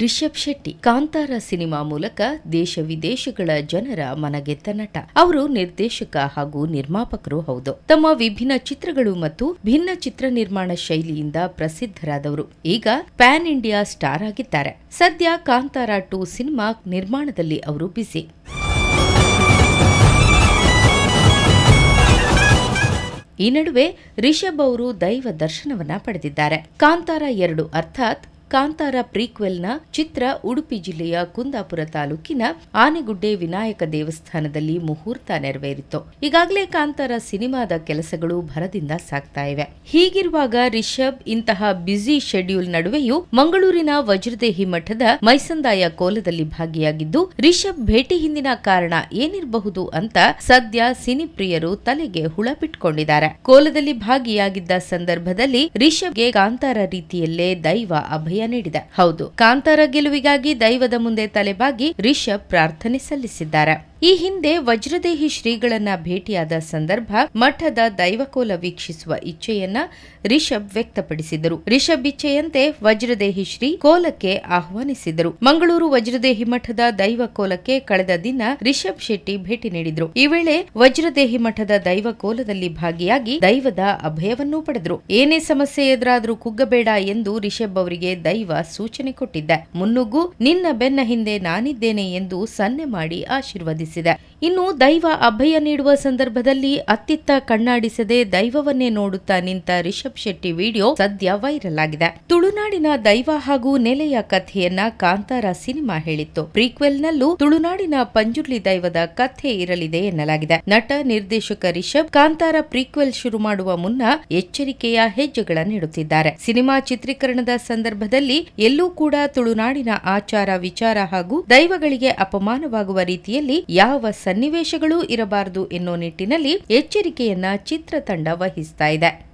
Rishabh Shetty, Kantara cinema ಮೂಲಕ ದೇಶ ವಿದೇಶಗಳ ಜನರ ಮನಗೆದ್ದ ನಟ. ಅವರು ನಿರ್ದೇಶಕ ಹಾಗೂ ನಿರ್ಮಾಪಕರು ಹೌದು. ತಮ್ಮ ವಿಭಿನ್ನ ಚಿತ್ರಗಳು ಮತ್ತು ಭಿನ್ನ ಚಿತ್ರ ನಿರ್ಮಾಣ ಶೈಲಿಯಿಂದ ಪ್ರಸಿದ್ಧರಾದವರು. ಈಗ ಪ್ಯಾನ್ ಇಂಡಿಯಾ ಸ್ಟಾರ್ ಆಗಿದ್ದಾರೆ. ಸದ್ಯ ಕಾಂತಾರ ಟು ಸಿನಿಮಾ ನಿರ್ಮಾಣದಲ್ಲಿ ಅವರು ಬಿಸಿ ಈ ನಡುವೆ ರಿಷಬ್ ಅವರು ದೈವ ದರ್ಶನವನ್ನ ಪಡೆದಿದ್ದಾರೆ. ಕಾಂತಾರ ಎರಡು, ಅರ್ಥಾತ್ ಕಾಂತಾರ ಪ್ರೀಕ್ವೆಲ್ನ ಚಿತ್ರ ಉಡುಪಿ ಜಿಲ್ಲೆಯ ಕುಂದಾಪುರ ತಾಲೂಕಿನ ಆನೆಗುಡ್ಡೆ ವಿನಾಯಕ ದೇವಸ್ಥಾನದಲ್ಲಿ ಮುಹೂರ್ತ ನೆರವೇರಿತು. ಈಗಾಗಲೇ ಕಾಂತಾರ ಸಿನಿಮಾದ ಕೆಲಸಗಳು ಭರದಿಂದ ಸಾಗ್ತಾ ಇವೆ. ಹೀಗಿರುವಾಗ ರಿಷಬ್, ಇಂತಹ ಬ್ಯುಸಿ ಶೆಡ್ಯೂಲ್ ನಡುವೆಯೂ ಮಂಗಳೂರಿನ ವಜ್ರದೇಹಿ ಮಠದ ಮೈಸಂದಾಯ ಕೋಲದಲ್ಲಿ ಭಾಗಿಯಾಗಿದ್ದು, ರಿಷಬ್ ಭೇಟಿ ಹಿಂದಿನ ಕಾರಣ ಏನಿರಬಹುದು ಅಂತ ಸದ್ಯ ಸಿನಿಪ್ರಿಯರು ತಲೆಗೆ ಹುಳ ಬಿಟ್ಕೊಂಡಿದ್ದಾರೆ ಕೋಲದಲ್ಲಿ ಭಾಗಿಯಾಗಿದ್ದ ಸಂದರ್ಭದಲ್ಲಿ ರಿಷಬ್ಗೆ ಕಾಂತಾರ ರೀತಿಯಲ್ಲೇ ದೈವ ಅಭಯ ನೀಡಿದೆ. ಹೌದು. ಕಾಂತಾರ ಗೆಲುವಿಗಾಗಿ ದೈವದ ಮುಂದೆ ತಲೆಬಾಗಿ ರಿಷಬ್ ಪ್ರಾರ್ಥನೆ ಸಲ್ಲಿಸಿದ್ದಾರೆ. ಈ ಹಿಂದೆ ವಜ್ರದೇಹಿ ಶ್ರೀಗಳನ್ನ ಭೇಟಿಯಾದ ಸಂದರ್ಭ ಮಠದ ದೈವಕೋಲ ವೀಕ್ಷಿಸುವ ಇಚ್ಛೆಯನ್ನ ರಿಷಬ್ ವ್ಯಕ್ತಪಡಿಸಿದರು. ರಿಷಬ್ ಇಚ್ಛೆಯಂತೆ ವಜ್ರದೇಹಿ ಶ್ರೀ ಕೋಲಕ್ಕೆ ಆಹ್ವಾನಿಸಿದರು. ಮಂಗಳೂರು ವಜ್ರದೇಹಿ ಮಠದ ದೈವಕೋಲಕ್ಕೆ ಕಳೆದ ದಿನ ರಿಷಬ್ ಶೆಟ್ಟಿ ಭೇಟಿ ನೀಡಿದ್ರು. ಈ ವೇಳೆ ವಜ್ರದೇಹಿ ಮಠದ ದೈವ ಕೋಲದಲ್ಲಿ ಭಾಗಿಯಾಗಿ ದೈವದ ಅಭಯವನ್ನೂ ಪಡೆದರು. ಏನೇ ಸಮಸ್ಯೆ ಎದುರಾದರೂ ಕುಗ್ಗಬೇಡ ಎಂದು ರಿಷಬ್ ಅವರಿಗೆ ದೈವ ಸೂಚನೆ ಕೊಟ್ಟಿದ್ದ. ಮುನ್ನುಗ್ಗು, ನಿನ್ನ ಬೆನ್ನ ಹಿಂದೆ ನಾನಿದ್ದೇನೆ ಎಂದು ಸನ್ನೆ ಮಾಡಿ ಇನ್ನು ದೈವ ಅಭಯ ನೀಡುವ ಸಂದರ್ಭದಲ್ಲಿ ಅತ್ತಿತ್ತ ಕಣ್ಣಾಡಿಸದೆ ದೈವವನ್ನೇ ನೋಡುತ್ತಾ ನಿಂತ ರಿಷಬ್ ಶೆಟ್ಟಿ ವಿಡಿಯೋ ಸದ್ಯ ವೈರಲ್ ಆಗಿದೆ. ತುಳುನಾಡಿನ ದೈವ ಹಾಗೂ ನೆಲೆಯ ಕಥೆಯನ್ನ ಕಾಂತಾರ ಸಿನಿಮಾ ಹೇಳಿತ್ತು. ಪ್ರೀಕ್ವೆಲ್ನಲ್ಲೂ ತುಳುನಾಡಿನ ಪಂಜುರ್ಲಿ ದೈವದ ಕಥೆ ಇರಲಿದೆ ಎನ್ನಲಾಗಿದೆ. ನಟ, ನಿರ್ದೇಶಕ ರಿಷಬ್ ಕಾಂತಾರ ಪ್ರೀಕ್ವೆಲ್ ಶುರು ಮಾಡುವ ಮುನ್ನ ಎಚ್ಚರಿಕೆಯ ಹೆಜ್ಜೆಗಳನ್ನಿಡುತ್ತಿದ್ದಾರೆ ಸಿನಿಮಾ ಚಿತ್ರೀಕರಣದ ಸಂದರ್ಭದಲ್ಲಿ ಎಲ್ಲೂ ಕೂಡ ತುಳುನಾಡಿನ ಆಚಾರ ವಿಚಾರ ಹಾಗೂ ದೈವಗಳಿಗೆ ಅಪಮಾನವಾಗುವ ರೀತಿಯಲ್ಲಿ ಯಾವ ಸನ್ನಿವೇಶಗಳೂ ಇರಬಾರದು ಎನ್ನುವ ನಿಟ್ಟಿನಲ್ಲಿ ಎಚ್ಚರಿಕೆಯನ್ನ ಚಿತ್ರತಂಡ ವಹಿಸ್ತಾ ಇದೆ.